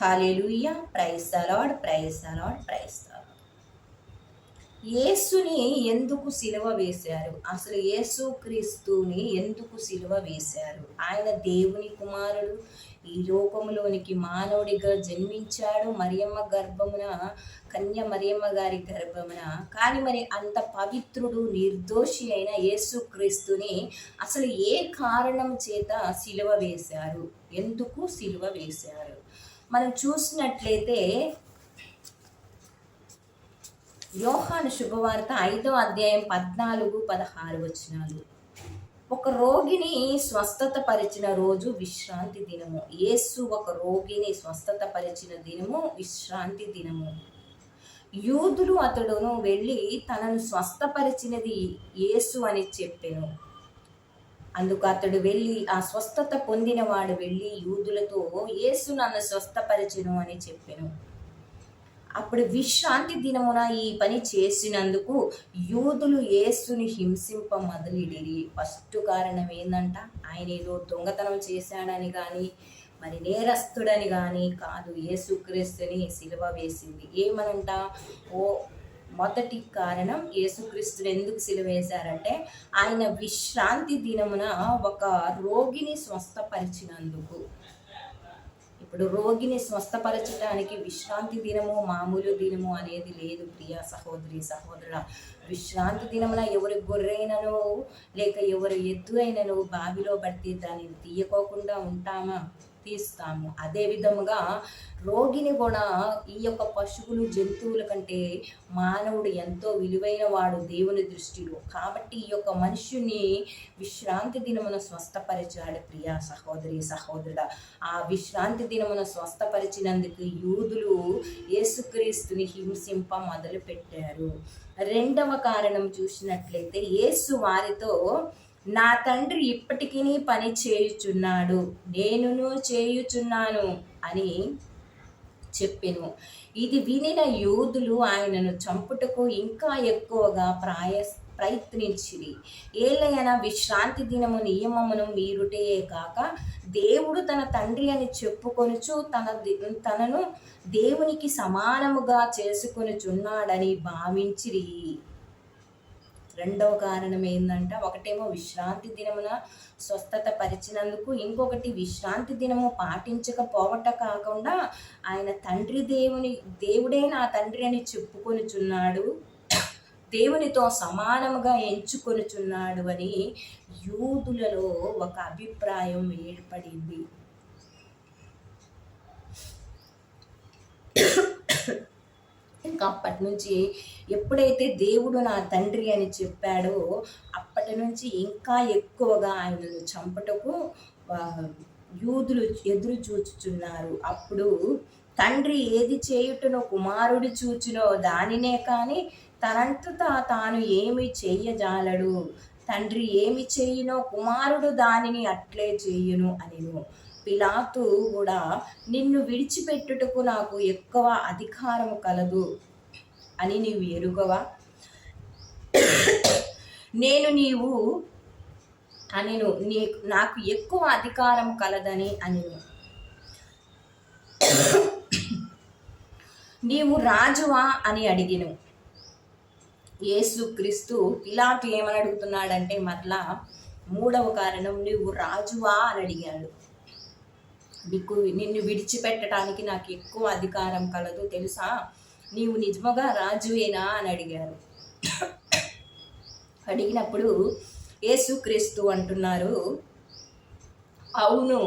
Hallelujah praise the Lord praise the Lord praise యేసుని ఎందుకు సిలువ వేశారు? అసలు యేసు క్రీస్తుని ఎందుకు సిలువ వేశారు? ఆయన దేవుని కుమారుడు. ఈ లోకంలోనికి మానవుడిగా జన్మించాడు. మరియమ్మ గర్భమున కన్య మరియమ్మ గారి గర్భమున. కానీ మరి అంత పవిత్రుడు నిర్దోషి అయిన యేసుక్రీస్తుని అసలు ఏ కారణం చేత సిలువ వేశారు? ఎందుకు సిలువ వేశారు? మనం చూసినట్లయితే యోహాను శుభవార్త ఐదో అధ్యాయం పద్నాలుగు పదహారు వచనాలు. ఒక రోగిని స్వస్థత పరిచిన రోజు విశ్రాంతి దినము. యేసు ఒక రోగిని స్వస్థత పరిచిన దినము విశ్రాంతి దినము. యూదులు అతడును వెళ్ళి తనను స్వస్థపరిచినది యేసు అని చెప్పాను. అందుకు అతడు వెళ్ళి ఆ స్వస్థత పొందినవాడు వెళ్ళి యూదులతో యేసు నన్ను స్వస్థపరచను అని చెప్పాను. అప్పుడు విశ్రాంతి దినమున ఈ పని చేసినందుకు యూదులు యేసుని హింసింప మొదలిడిరి ఫస్ట్ కారణం ఏందంట? ఆయన ఏదో దొంగతనం చేశాడని కానీ మరి నేరస్తుడని కానీ కాదు. యేసుక్రీస్తుని సిలువ వేసింది. ఏమనంట? ఓ మొదటి కారణం యేసుక్రీస్తుని ఎందుకు సిలువేశారంటే ఆయన విశ్రాంతి దినమున ఒక రోగిని స్వస్థపరిచినందుకు. ఇప్పుడు రోగిని స్వస్థపరచడానికి విశ్రాంతి దినము మామూలు దినము అనేది లేదు ప్రియ సహోదరి సహోదరుల విశ్రాంతి దినమున ఎవరి గొర్రెనను లేక ఎవరి ఎద్దు అయినను బావిలో పడితే దానిని తీయకోకుండా ఉంటామా? తీస్తాము. అదే విధముగా రోగిని కూడా ఈ యొక్క పశువులు జంతువుల కంటే మానవుడు ఎంతో విలువైన వాడు దేవుని దృష్టిలో. కాబట్టి ఈ యొక్క మనుష్యుని విశ్రాంతి దినమున స్వస్థపరిచాడు ప్రియా సహోదరి సహోదరుడ. ఆ విశ్రాంతి దినమున స్వస్థపరిచినందుకు యూదులు యేసుక్రీస్తుని హింసింప మొదలుపెట్టారు. రెండవ కారణం చూసినట్లయితే యేసు వారితో నా తండ్రి ఇప్పటికీ పని చేయుచున్నాడు నేనును చేయుచున్నాను అని చెప్పెను. ఇది వినిన యూదులు ఆయనను చంపుటకు ఇంకా ఎక్కువగా ప్రాయ ప్రయత్నించిరి. ఏలైనా విశ్రాంతి దినము నియమమును మీరుటే కాక దేవుడు తన తండ్రి అని చెప్పుకొనుచు తన తనను దేవునికి సమానముగా చేసుకొనుచున్నాడని భావించిరి. రెండవ కారణం ఏంటంటే ఒకటేమో విశ్రాంతి దినమున స్వస్థత పరిచినందుకు ఇంకొకటి విశ్రాంతి దినము పాటించకపోవట కాకుండా ఆయన తండ్రి దేవుని దేవుడే నా తండ్రి అని చెప్పుకొనుచున్నాడు. దేవునితో సమానముగా ఎంచుకొనుచున్నాడు అని యూదులలో ఒక అభిప్రాయం ఏర్పడింది. ఇంకా అప్పటి నుంచి ఎప్పుడైతే దేవుడు నా తండ్రి అని చెప్పాడో అప్పటి నుంచి ఇంకా ఎక్కువగా ఆయనను చంపటకు యూదులు ఎదురు చూచుచున్నారు. అప్పుడు తండ్రి ఏది చేయుటనో కుమారుడు చూచునో దానినే కానీ తనంతట తాను ఏమి చెయ్యజాలడు తండ్రి ఏమి చెయ్యునో కుమారుడు దానిని అట్లే చేయును అనిను. పిలాతు కూడా నిన్ను విడిచిపెట్టుటకు నాకు ఎక్కువ అధికారము కలదు. అని నీవు ఎరుగవా? నేను నీవు అనిను నీ నాకు ఎక్కువ అధికారం కలదని అనిను. నీవు రాజువా అని అడిగిను. యేసుక్రీస్తు పిలాటు ఏమని అడుగుతున్నాడంటే మరలా మూడవ కారణం నువ్వు రాజువా అని అడిగాడు. నీకు నిన్ను విడిచిపెట్టడానికి నాకు ఎక్కువ అధికారం కలదు తెలుసా? నీవు నిజముగా రాజువేనా అని అడిగారు. అడిగినప్పుడు యేసుక్రీస్తు అంటున్నారు అవును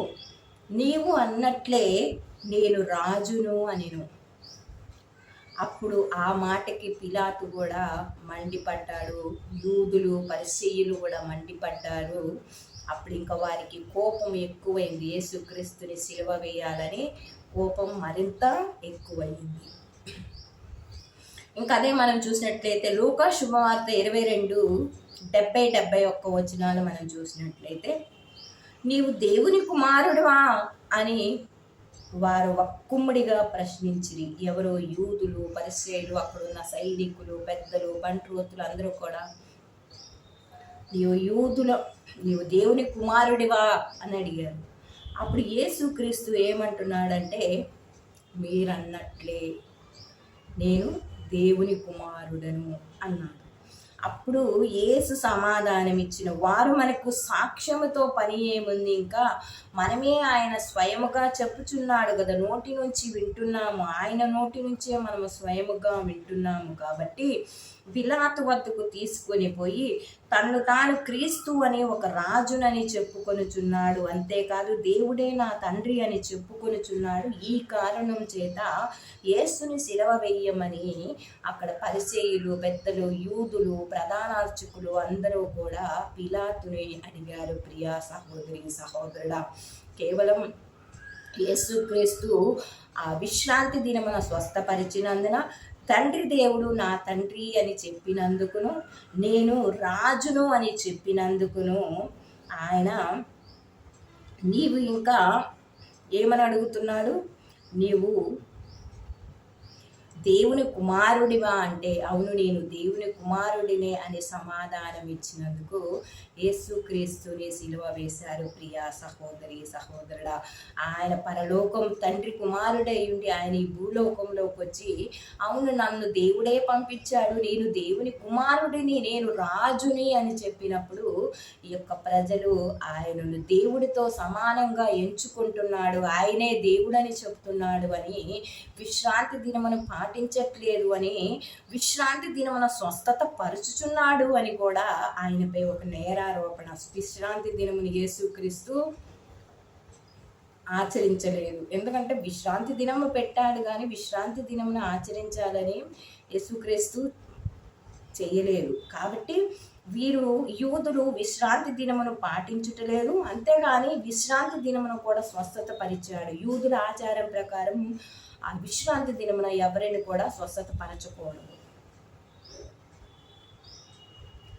నీవు అన్నట్లే నేను రాజును అనిను. అప్పుడు ఆ మాటకి పిలాతు కూడా మండిపడ్డాడు యూదులు పరిశీయులు కూడా మండిపడ్డారు. అప్పుడు ఇంకా వారికి కోపం ఎక్కువైంది యేసుక్రీస్తుని సిలువ వేయాలని కోపం మరింత ఎక్కువైంది. ఇంకా అదే మనం చూసినట్లయితే లోక శుభవార్త ఇరవై రెండు డెబ్బై డెబ్బై ఒక్క వచనాలు మనం చూసినట్లయితే నీవు దేవుని కుమారుడువా? అని వారు ఒక్కుమ్మడిగా ప్రశ్నించిరి. ఎవరో యూదులు పరిశ్రయులు అక్కడున్న సైనికులు పెద్దలు బంట్రోతులు అందరూ కూడా నీవు యూదుల నీవు దేవుని కుమారుడివా? అని అడిగారు. అప్పుడు యేసుక్రీస్తు ఏమంటున్నాడంటే మీరన్నట్లే నేను దేవుని కుమారుడను అన్నాడు. అప్పుడు ఏసు సమాధానం ఇచ్చిన వారు మనకు సాక్ష్యముతో పని ఏముంది ఇంకా? మనమే ఆయన స్వయముగా చెప్పుచున్నాడు కదా నోటి నుంచి వింటున్నాము. ఆయన నోటి నుంచే మనము స్వయముగా వింటున్నాము కాబట్టి పిలాతు వద్దకు తీసుకొని పోయి తనను తాను క్రీస్తు అని ఒక రాజునని చెప్పుకొనుచున్నాడు. అంతేకాదు దేవుడే నా తండ్రి అని చెప్పుకొనుచున్నాడు. ఈ కారణం చేత యేసుని శిలవ వేయమని అక్కడ పరిచయులు పెద్దలు యూదులు ప్రధానార్చకులు అందరూ కూడా పిలాతుని అడిగారు. ప్రియా సహోదరి సహోదరుడా కేవలం యేసుక్రీస్తు ఆ విశ్రాంతి దినమున స్వస్థపరిచినందున తండ్రి దేవుడు నా తండ్రి అని చెప్పినందుకును నేను రాజును అని చెప్పినందుకును ఆయన నీవు ఇంకా ఏమని అడుగుతున్నాడు? నీవు దేవుని కుమారుడివా అంటే అవును నేను దేవుని కుమారుడినే అని సమాధానం ఇచ్చినందుకు యేసుక్రీస్తుని సిలువ వేశారు. ప్రియా సహోదరి సహోదరుడా ఆయన పరలోకం తండ్రి కుమారుడై ఉండి ఆయన ఈ భూలోకంలోకి వచ్చి అవును నన్ను దేవుడే పంపించాడు. నేను దేవుని కుమారుడిని నేను రాజుని అని చెప్పినప్పుడు ఈ యొక్క ప్రజలు ఆయనను దేవుడితో సమానంగా ఎంచుకుంటున్నాడు. ఆయనే దేవుడని చెప్తున్నాడు అని విశ్రాంతి దినమును పాటించట్లేదు అని విశ్రాంతి దినమున స్వస్థత పరుచుచున్నాడు అని కూడా ఆయనపై ఒక నేరారోపణ విశ్రాంతి దినముని యేసుక్రీస్తు ఆచరించలేదు. ఎందుకంటే విశ్రాంతి దినము పెట్టాడు కానీ విశ్రాంతి దినమును ఆచరించాలని యేసుక్రీస్తు చేయలేదు. కాబట్టి వీరు యూదులు విశ్రాంతి దినమును పాటించుటలేదు అంతేగాని విశ్రాంతి దినమును కూడా స్వస్థత పరిచాడు. యూదుల ఆచారం ప్రకారం ఆ విశ్రాంతి దినమున ఎవరిని కూడా స్వస్థత పరచకూడదు.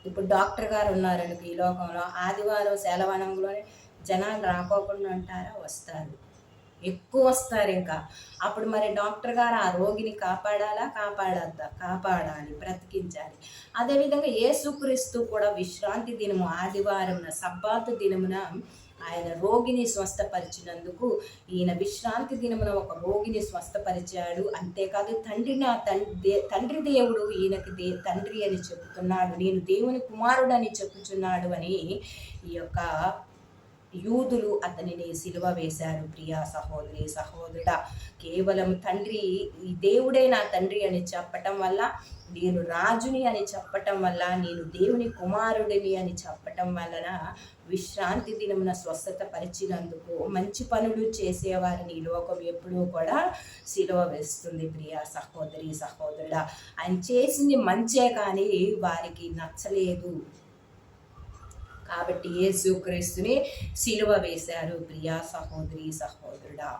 ఇప్పుడు డాక్టర్ గారు ఉన్నారనుకో ఈ లోకంలో ఆదివారం సెలవనంలోనే జనాలు రాకోకుండా అంటారా వస్తారు. ఎక్కువ వస్తారు ఇంకా. అప్పుడు మరి డాక్టర్ గారు ఆ రోగిని కాపాడాలా? కాపాడద్దా? కాపాడాలి బ్రతికించాలి. అదేవిధంగా ఏసుక్రీస్తు కూడా విశ్రాంతి దినము ఆదివారం సబ్బాతు దినమున ఆయన రోగిని స్వస్థపరిచినందుకు ఈయన విశ్రాంతి దినమున ఒక రోగిని స్వస్థపరిచాడు. అంతేకాదు తండ్రి నా తండ్రి తండ్రి దేవుడు ఈయనకి దే తండ్రి అని చెబుతున్నాడు. నేను దేవుని కుమారుడు అని చెప్పుచున్నాడు అని ఈ యొక్క యూదులు అతనిని సిలువ వేశారు. ప్రియా సహోదరి సహోదరుడ కేవలం తండ్రి ఈ దేవుడే నా తండ్రి అని చెప్పటం వల్ల నేను రాజుని అని చెప్పటం వల్ల నేను దేవుని కుమారుడిని అని చెప్పటం వలన విశ్రాంతి దినమున స్వస్థత పరిచినందుకు మంచి పనులు చేసేవారిని లోకం ఎప్పుడూ కూడా సిలువ వేస్తుంది. ప్రియా సహోదరి సహోదరుడా ఆయన చేసింది మంచే కానీ వారికి నచ్చలేదు. కాబట్టి యేసుక్రీస్తుని సిలువ వేశారు. ప్రియా సహోదరి సహోదరుడా.